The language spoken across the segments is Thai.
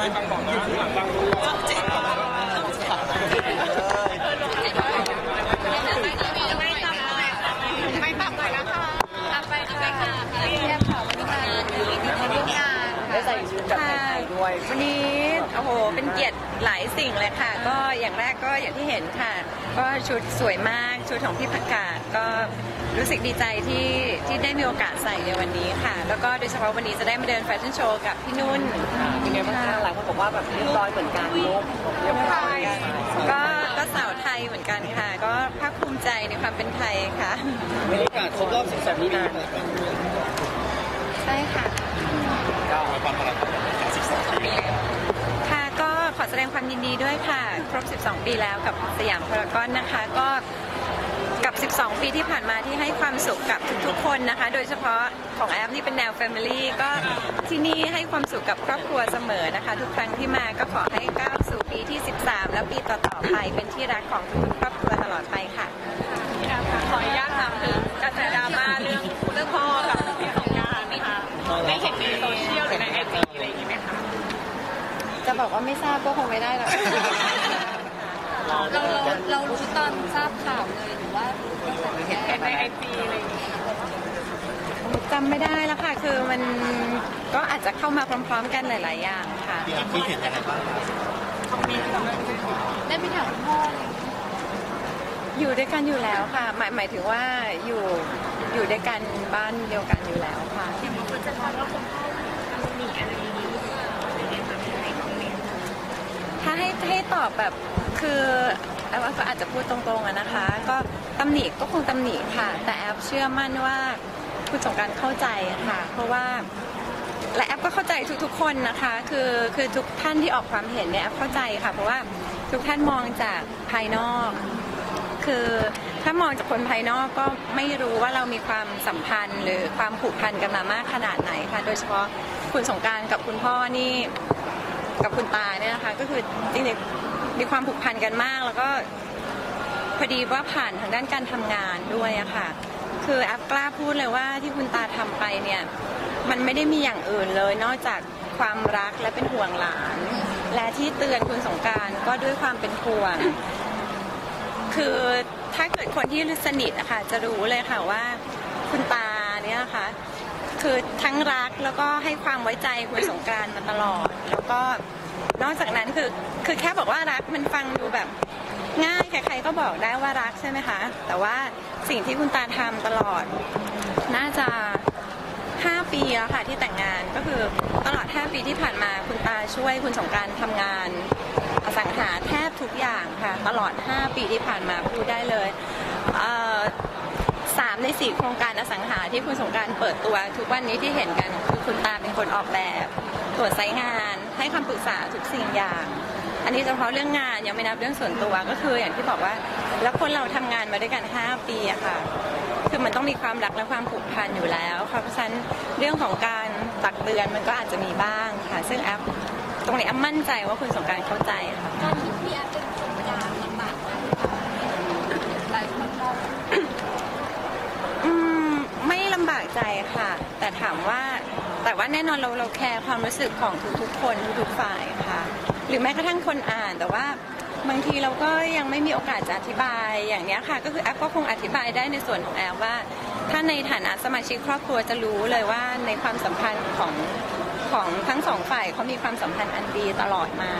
ไม่ฟังบอกนะหลังฟังรู้ไม่ปรับเลยนะคะไปไปค่ะเรียบค่ะวันนี้มาร่วมงานได้ใส่ชุดแบบไทยๆด้วย วันนี้ โอ้โห เป็นเกียรติหลายสิ่งเลยค่ะ ก็อย่างแรกก็อย่างที่เห็นค่ะ ก็ชุดสวยมาก ชุดของพี่ผักกาดก็รู้สึกดีใจที่ที่ได้มีโอกาสใส่ในวันนี้ค่ะ แล้วก็โดยเฉพาะวันนี้จะได้มาเดินแฟชั่นโชว์กับพี่นุ่นเป็นไงบ้างคะหลายคนบอกว่าแบบเรียบร้อยเหมือนกันลูกเรียบร้อยกันก็ก็สาวไทยเหมือนกันค่ะ ก็ภาคภูมิใจในความเป็นไทยค่ะบรรยากาศครบรอบ12ปีนะใช่ค่ะค่ะก็ขอ แสดงความยินดีด้วยค่ะ ครบ 12 ปีแล้วกับสยามพารากอนนะคะ ก็กับ 12 ปีที่ผ่านมาที่ให้ความสุขกับทุกๆ คนนะคะ โดยเฉพาะของแอฟนี่เป็นแนว Family ก็ที่นี่ให้ความสุขกับครอบครัวเสมอนะคะ ทุกครั้งที่มาก็ขอให้ก้าวสู่ปีที่ 13 และปีต่อๆไปเป็นที่รักของทุกๆครอบ ไม่ทราบก็คงไม่ได้หรอกเราเราเรารู้ตอนทราบข่าวเลยหรือว่าเห็นในไอจีอะไรอย่างนี้จำไม่ได้แล้วค่ะ คือมันก็อาจจะเข้ามาพร้อมๆกันหลาย ๆ อย่างค่ะที่เห็นยังไงบ้างได้ไปถามคุณพ่อเลยอยู่ด้วยกันอยู่แล้วค่ะ หมายหมายถึงว่าอยู่อยู่ด้วยกันบ้านเดียวกันอยู่แล้วค่ะอย่างนี้คุณจะทำว่าคุณพ่อมีอะไรอย่างนี้ ถ้าให้ให้ตอบแบบคือแอฟก็อาจจะพูดตรงๆอะนะคะ ก็ตำหนิก็คงตำหนิค่ะ แต่แอฟเชื่อมั่นว่าคุณสงการเข้าใจค่ะ เพราะว่าและแอฟก็เข้าใจทุกๆคนนะคะ คือคือทุกท่านที่ออกความเห็นเนี่ยแอฟเข้าใจค่ะ เพราะว่าทุกท่านมองจากภายนอก คือถ้ามองจากคนภายนอกก็ไม่รู้ว่าเรามีความสัมพันธ์ หรือความผูกพันกันมามากขนาดไหนค่ะ โดยเฉพาะคุณสงการกับคุณพ่อนี่ กับคุณตาเนี่ยนะคะก็คือจริงๆมีความผูกพันกันมาก แล้วก็พอดีว่าผ่านทางด้านการทำงานด้วยอะค่ะ คือแอฟกล้าพูดเลยว่าที่คุณตาทำไปเนี่ยมันไม่ได้มีอย่างอื่นเลย นอกจากความรักและเป็นห่วงหลาน และที่เตือนคุณสงการก็ด้วยความเป็นห่วง คือถ้าเกิดคนที่สนิทอะค่ะจะรู้เลยค่ะว่าคุณตาเนี่ยนะคะ คือทั้งรักแล้วก็ให้ความไว้ใจคุณสงกรานต์มาตลอด แล้วก็นอกจากนั้นคือคือแค่บอกว่ารักมันฟังดูแบบง่ายใครๆก็บอกได้ว่ารักใช่ไหมคะ แต่ว่าสิ่งที่คุณตาทำตลอด น่าจะ 5 ปีแล้วค่ะที่แต่งงานก็คือตลอด 5 ปีที่ผ่านมาคุณตาช่วยคุณสงการทำงานอสังหาแทบทุกอย่างค่ะ ตลอด 5 ปีที่ผ่านมาพูดได้เลยเอ่อ ในสี่โครงการอสังหาที่คุณสงการเปิดตัว ทุกวันนี้ที่เห็นกันคือคุณตาเป็นคนออกแบบตรวจไซต์งาน ให้คำปรึกษาทุกสิ่งอย่าง อันนี้เฉพาะเรื่องงานยังไม่นับเรื่องส่วนตัวก็คืออย่างที่บอกว่าแล้วคนเราทำงานมาด้วยกัน 5 ปีอะค่ะคือมันต้องมีความรักและความผูกพันอยู่แล้วค่ะเพราะฉะนั้นเรื่องของการตักเตือนมันก็อาจจะมีบ้างค่ะ ซึ่งแอปตรงนี้แอปมั่นใจว่าคุณสงการเข้าใจค่ะ การที่พี่แอฟเป็นคนกลางลำบากไหมหลายคนมอง อืมไม่ลำบากใจค่ะ แต่ ถามว่า แต่ว่าแน่นอนเราเราแคร์ความรู้สึกของทุกๆ คนทุกๆฝ่ายค่ะหรือแม้กระทั่งคนอ่านแต่ว่าบางทีเราก็ยังไม่มีโอกาสจะอธิบายอย่างนี้ค่ะ ก็คือแอปก็คงอธิบายได้ในส่วนของแอปว่า ถ้าในฐานะสมาชิกครอบครัวจะรู้เลยว่าในความสัมพันธ์ของของทั้งสองฝ่ายเขามีความสัมพันธ์อันดีตลอดมา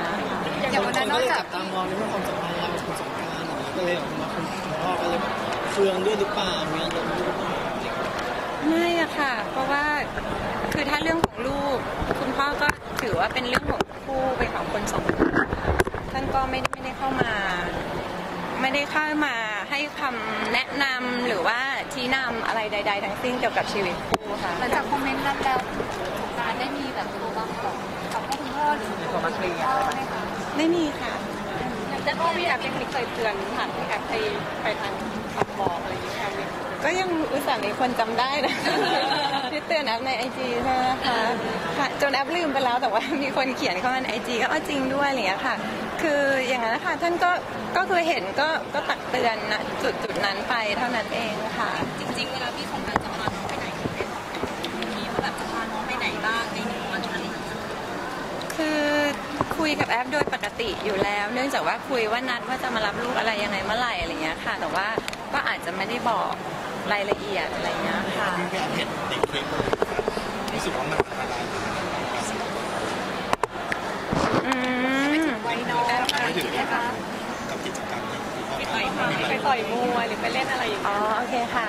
อย่างวันนั้นนอกจากตามมองในเรื่องความสัมพันธ์เราคุณสงการอย่างนี้ก็เลยออกมาคุณพ่อก็เลยเฟืองด้วยหรือเปล่ามีอารมณ์ด้วยหรือเปล่า ไม่อะค่ะ เพราะว่าคือถ้าเรื่องของลูก คุณพ่อก็ถือว่าเป็นเรื่องของคู่เป็นของคนสองคนท่านก็ไม่ไม่ได้เข้ามา ไม่ได้เข้ามาให้คำแนะนำหรือว่าชี้นำอะไรใด ๆ ทั้งสิ้นเกี่ยวกับชีวิตคู่ค่ะหลังจากคอมเมนต์นั้นแล้วการได้มีแบบโทรบ้างบอกกับคุณพ่อหรือคุณพ่อไหมคะไม่มีค่ะแต่พ่อพี่แอฟยังเคยเตือนผ่านพี่แอฟไปไปทางคำบอกอะไรอย่างเงี้ย ก็ยังอุตส่าห์มีคนจำได้นะ ที่เตือนแอปในไอจีใช่ไหมคะค่ะจนแอปลืมไปแล้วแต่ว่ามีคนเขียนเข้ามาในไอจีก็เอาจริงด้วยอะไรอย่างเงี้ยค่ะ คืออย่างนั้นนะคะท่านก็ก็คือเห็นก็ก็ตักเตือนนะจุดจุดนั้นไปเท่านั้นเองค่ะ จริง ๆ เวลาพี่สงกรารจะพาน้องไปไหนได้บอกทีว่าแบบจะพาน้องไปไหนบ้างในหนึ่งวันนั้นคือคุยกับแอปโดยปกติอยู่แล้ว เนื่องจากว่าคุยว่านัดว่าจะมารับลูกอะไรยังไงเมื่อไหร่อะไรเงี้ยค่ะ แต่ว่าก็อาจจะไม่ได้บอก รายละเอียดอะไรเงี้ยค่ะพี่แอมเห็นเด็กคลิปรู้สึกว่ามันอันตรายอืมไว้น้องไม่ถึงนะคะกับกิจกรรมนี้ไปต่อยมวยหรือไปเล่นอะไรอย่างอ๋เงี้อยโอเคค่ะ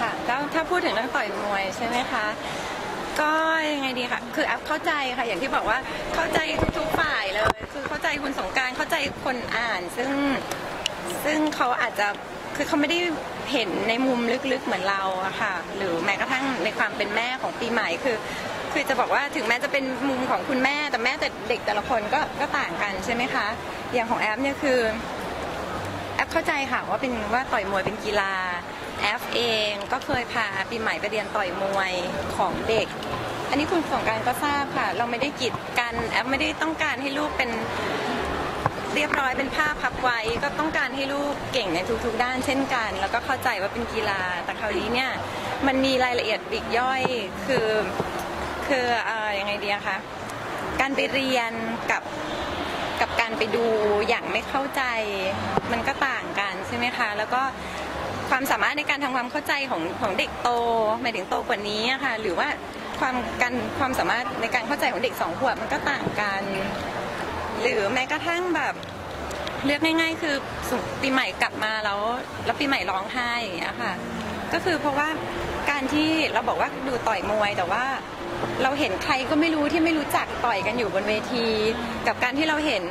ค่ะก็ถ้าพูดถึงเรื่องต่อยมวยใช่ไหมคะ ก็ยังไงดีค่ะ คือแอปเข้าใจค่ะ อย่างที่บอกว่าเข้าใจทุกๆฝ่ายเลย คือเข้าใจคุณสงกรารเข้าใจคนอ่าน ซึ่งซึ่งเขาอาจจะคือเขาไม่ได้ เห็นในมุมลึกๆเหมือนเราอะค่ะ หรือแม้กระทั่งในความเป็นแม่ของปีใหม่คือ คือจะบอกว่าถึงแม้จะเป็นมุมของคุณแม่แต่แม่แต่เด็กแต่ละคนก็ก็ต่างกันใช่ไหมคะ อย่างของแอปเนี่ยคือแอปเข้าใจค่ะว่าเป็นว่าต่อยมวยเป็นกีฬาแอฟเองก็เคยพาปีใหม่ไปเรียนต่อยมวยของเด็ก อันนี้คุณสงการก็ทราบค่ะ เราไม่ได้กีดกันแอปไม่ได้ต้องการให้ลูกเป็น เรียบร้อยเป็นผ้าพับไว้ก็ต้องการให้ลูกเก่งในทุกๆ ด้านเช่นกัน แล้วก็เข้าใจว่าเป็นกีฬา แต่คราวนี้เนี่ยมันมีรายละเอียดปลีกย่อยคือคือเอ่อยังไงดีอะคะการไปเรียนกับกับการไปดูอย่างไม่เข้าใจ มันก็ต่างกันใช่ไหมคะ แล้วก็ความสามารถในการทำความเข้าใจของของเด็กโตหมายถึงโตกว่านี้อะค่ะหรือว่าความการความสามารถในการเข้าใจของเด็กสองขวบมันก็ต่างกัน หรือแม้กระทั่งแบบเรียกง่าย ๆ คือปีใหม่กลับมาแล้วแล้วปีใหม่ร้องไห้อย่างเงี้ยค่ะ ก็คือเพราะว่าการที่เราบอกว่าดูต่อยมวยแต่ว่าเราเห็นใครก็ไม่รู้ที่ไม่รู้จักต่อยกันอยู่บนเวที กับการที่เราเห็น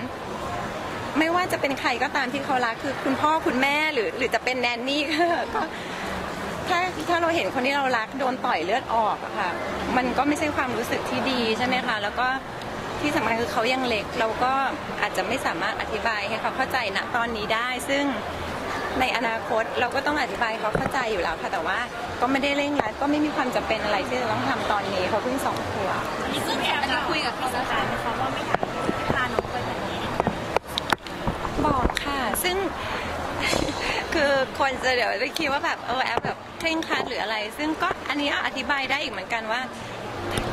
ไม่ว่าจะเป็นใครก็ตามที่เขารักคือคุณพ่อคุณแม่หรือ หรือจะเป็นแนนนี่ก็ก็ถ้าถ้าเราเห็นคนที่เรารักโดนต่อยเลือดออกอะค่ะ มันก็ไม่ใช่ความรู้สึกที่ดีใช่ไหมคะ แล้วก็ ที่สำคัญคือเขายังเล็ก เราก็อาจจะไม่สามารถอธิบายให้เขาเข้าใจณตอนนี้ได้ ซึ่งในอนาคตเราก็ต้องอธิบายให้เขาเข้าใจอยู่แล้วค่ะแต่ว่าก็ไม่ได้เร่งรัดก็ไม่มีความจำเป็นอะไรที่จะต้องทำตอนนี้เขาเพิ่งสองขวบซึ่งแอบคุยกับพี่สงการนะคะว่าไม่อยากพาน้องไปแบบนี้ บอกค่ะ ซึ่ง คือคนจะเดี๋ยวไปคิดว่าแบบเออแอปแบบเคร่งครัดหรืออะไร ซึ่งก็อันนี้อธิบายได้อีกเหมือนกันว่า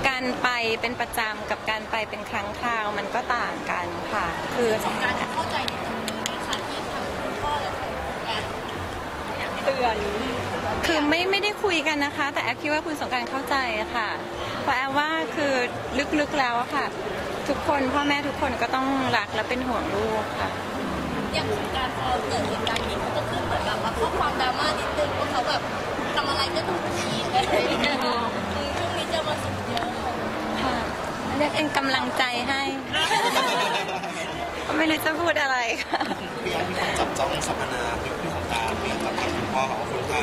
การไปเป็นประจำกับการไปเป็นครั้งคราวมันก็ต่างกันค่ะ คือการเข้าใจในตรงนี้นะคะที่ทางคุณพ่อและการเตือนคือไม่ไม่ได้คุยกันนะคะ แต่แอปคิดว่าคุณสงกรารเข้าใจอะค่ะ เพราะแอปว่าคือลึกๆแล้วอะค่ะ ทุกคนพ่อแม่ทุกคนก็ต้องรักและเป็นห่วงลูกค่ะอย่างการพอเกิดเหตุการณ์นี้เขาก็คือเหมือนแบบว่าข้อความดราม่านิดนึงว่าเขาแบบทำอะไรก็ถูกทีอะไรอย่างเงี้ย เรียกเป็นกำลังใจให้ ไม่รู้จะพูดอะไรค่ะพี่แอมมีคนจับจ้องสัมมนาพี่พี่ของการพี่กับทางคุณพ่อของคุณอา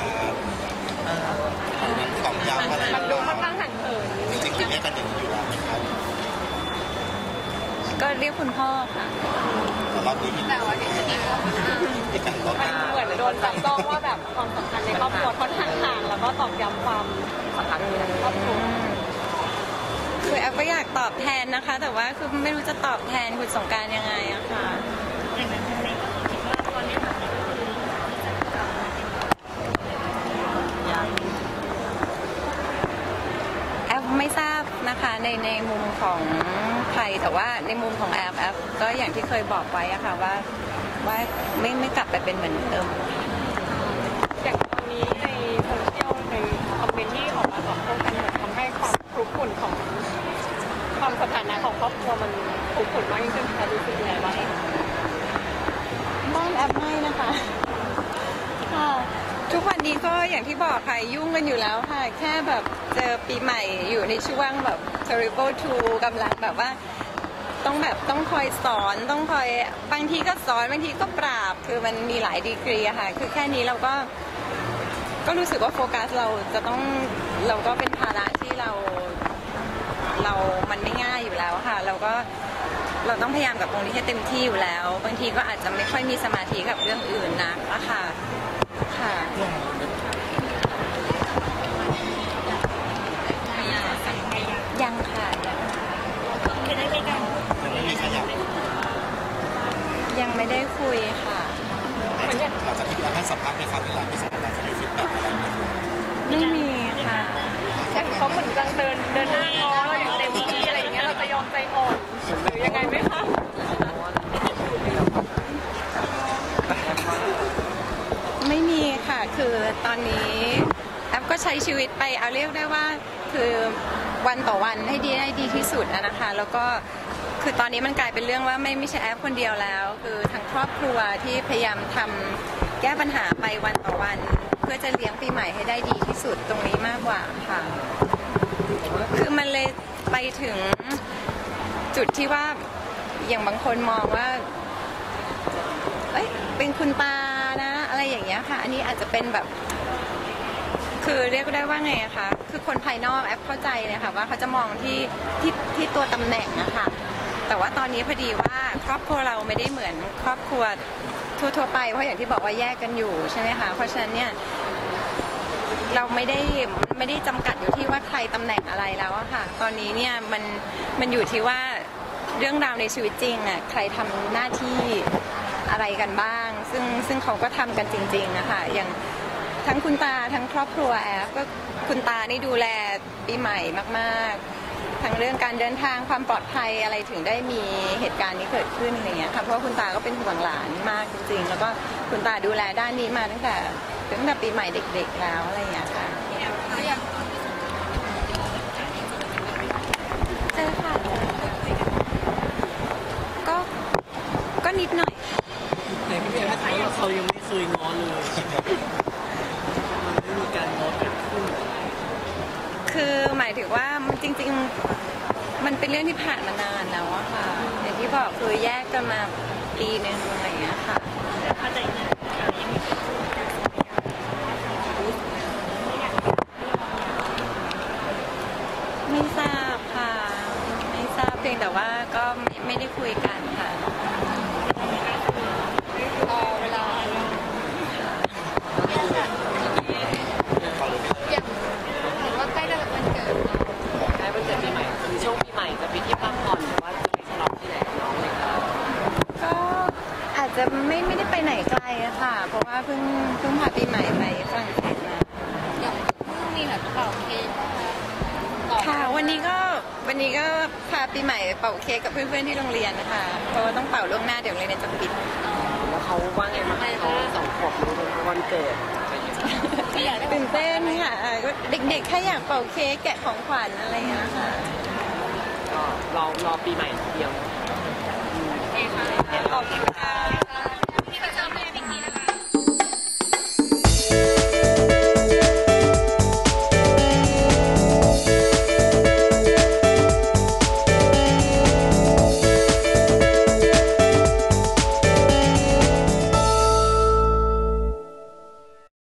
มันตอกย้ำอะไรมันดูค่อนข้างห่างเหินจริงๆเรียกกันอย่างนี้อยู่แล้วนะครับก็เรียกคุณพ่อค่ะแต่รอบนี้มีแต่ว่าที่นี้ก็มันเหมือนโดนจับต้องว่าแบบความสัมพันธ์ในครอบครัวค่อนข้างห่างแล้วก็ตอกย้ำความสำคัญในครอบครัว คือแอฟก็อยากตอบแทนนะคะ แต่ว่าคือไม่รู้จะตอบแทนคุณสงการยังไงอะค่ะอย่างนั้นในก็คิดว่าตอนนี้แอที่จะกลับมาเป็นแอฟไม่ทราบนะคะในในมุมของใครแต่ว่าในมุมของแอฟแอฟก็อย่างที่เคยบอกไว้อะค่ะว่าว่าไม่ไม่กลับไปเป็นเหมือนเดิมอย่างตอนนี้ในโซเชียลในคอมเมนต์ที่ออกมาตอบโต้กันเหมือน ทำให้ความคลุกคลุ่นของความสถานะของครอบครัวมันคลุกคลุ่นมากยิ่งขึ้นค่ะรู้สึกยังไงบ้างบ้านแอฟไม่นะคะค่ะทุกวันนี้ก็อย่างที่บอกค่ะยุ่งกันอยู่แล้วค่ะ แค่แบบเจอปีใหม่อยู่ในช่วงแบบ terrible two กำลังแบบว่าต้องแบบต้องคอยสอนต้องคอยบางทีก็สอนบางทีก็ปราบ คือมันมีหลายดีกรีอะค่ะ คือแค่นี้เราก็ ก็รู้สึกว่าโฟกัสเราจะต้องเราก็เป็นภาระที่เราเรา มันไม่ง่ายอยู่แล้วค่ะ เราก็เราต้องพยายามกับตรงนี้ให้เต็มที่อยู่แล้ว บางทีก็อาจจะไม่ค่อยมีสมาธิกับเรื่องอื่นนะอะค่ะค่ะยังค่ะยังคือได้มีการพูดยังไม่มีขยังไม่ได้คุยค่ะ หมือนอย่างหลังจากที่ให้สัมภาษณ์ในครั้งที่แล้วที่สัมภาษณ์จะมีฟีดแบ็กอะไรไหมไม่มีค่ะอย่เขาเหมือนกำลังเดินเดินหน้าง้อเราอย่างเต็มที่อะไรอย่างเงี้ยเราจะยอมใจอ่อนหรือยังไงไหมคะไม่มีค่ะคือตอนนี้แอปก็ใช้ชีวิตไปเอาเรียกได้ว่าคือ วันต่อวันให้ดีได้ดีที่สุดนะคะ แล้วก็คือตอนนี้มันกลายเป็นเรื่องว่าไม่ไม่ใช่แอปคนเดียวแล้ว คือทั้งครอบครัวที่พยายามทำแก้ปัญหาไปวันต่อวัน เพื่อจะเลี้ยงปีใหม่ให้ได้ดีที่สุดตรงนี้มากกว่าค่ะ คือมันเลยไปถึงจุดที่ว่าอย่างบางคนมองว่าเอ้ยเป็นคุณตานะ อะไรอย่างเงี้ยค่ะ อันนี้อาจจะเป็นแบบ คือเรียกได้ว่าไงอะคะคือคนภายนอกแอปเข้าใจเลยค่ะว่าเขาจะมองที่ที่ที่ตัวตำแหน่งนะคะแต่ว่าตอนนี้พอดีว่าครอบครัวเราไม่ได้เหมือนครอบครัวทั่วๆไปเพราะอย่างที่บอกว่าแยกกันอยู่ใช่ไหมคะเพราะฉะนั้นเนี่ยเราไม่ได้ไม่ได้จำกัดอยู่ที่ว่าใครตำแหน่งอะไรแล้วอะค่ะ ตอนนี้เนี่ยมันมันอยู่ที่ว่าเรื่องราวในชีวิตจริงอะใครทำหน้าที่อะไรกันบ้าง ซึ่งซึ่งเขาก็ทำกันจริงๆนะคะอย่าง ทั้งคุณตาทั้งครอบครัวแอฟก็คุณตานี่ดูแลปีใหม่มากๆ ทั้งเรื่องการเดินทางความปลอดภัยอะไรถึงได้มีเหตุการณ์นี้เกิดขึ้นอะไรเงี้ยค่ะเพราะว่าคุณตาก็เป็นห่วงหลานมากจริงๆ แล้วก็คุณตาดูแลด้านนี้มาตั้งแต่ตั้งแต่ปีใหม่เด็ก ๆ แล้วอะไรเงี้ยค่ะ เรื่องที่ผ่านมานานแล้วอะค่ะอย่างที่บอกคือแยกกันมาปีหนึ่งอะไรอย่างเงี้ยค่ะไม่ทราบค่ะ ไม่ทราบเพียงแต่ว่าก็ไม่ได้คุยกันค่ะ รอเวลา อย่างหรือว่าใกล้จะวันเกิด ใช้วันเกิดปีใหม่คือช่วงปีใหม่จะไปเที่ยวพักผ่อนหรือว่าจะไปฉลองที่ไหนกับน้องเลยคะ ก็อา จจะไม่ไม่ได้ไปไหนไกลอะค่ะ เพราะว่าเพิ่งเพิ่งพาปีใหม่ไปฝรั่งเศสมาอย่างเพิ่งมีแบบเป่าเค้กนะคะต่อค่ะ วันนี้ก็วันนี้ก็พาปีใหม่เป่าเค้กกับเพื่อนๆที่โรงเรียนนะคะเพราะว่าต้องเป่าล่วงหน้าเดี๋ยวโรงเรียนจะปิดแล้วเขาว่าไงบ้างคะเขาสองขวบรู้วันเกิดไม่อยากได้ตื่นเต้นค่ะก็เด็กๆแค่อยากเป่าเค้กแกะของขวัญอะไรอย่างเงี้ยค่ะก็รอรอปีใหม่ทีเดียวขอบคุณค่ะ